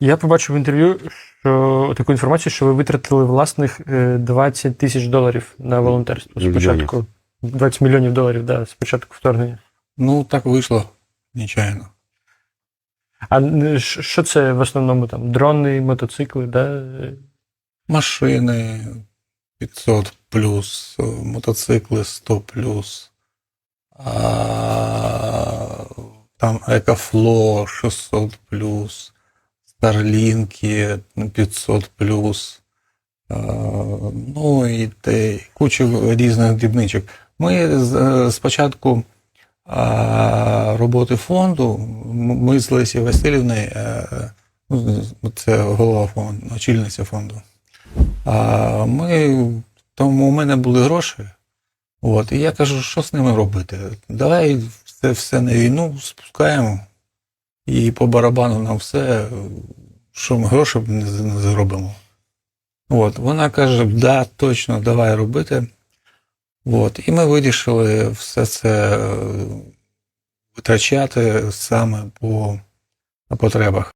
Я побачив в інтерв'ю, що таку інформацію, що ви витратили власних е, 20 тисяч доларів на волонтерство спочатку. 20 мільйонів доларів, да, спочатку вторгнення. Ну, так вийшло, нечайно. А е, що це в основному там? Дрони, мотоцикли, да? Е, Машини 500 плюс, е, мотоцикли 100 плюс, а, там Екофло 600 плюс, Старлінки 500 плюс, ну і те, куча різних дрібничок. Ми з- е, спочатку роботи фонду, ми з Лесі Васильівною, е, ну, це голова фонду, очільниця фонду. Ми, тому у мене були гроші. От, і я кажу, що з ними робити? Давай це все на війну спускаємо і по барабану нам все, що ми гроші не зробимо. От, вона каже, да, точно, давай робити. От, і ми вирішили все це е, витрачати саме по потребах.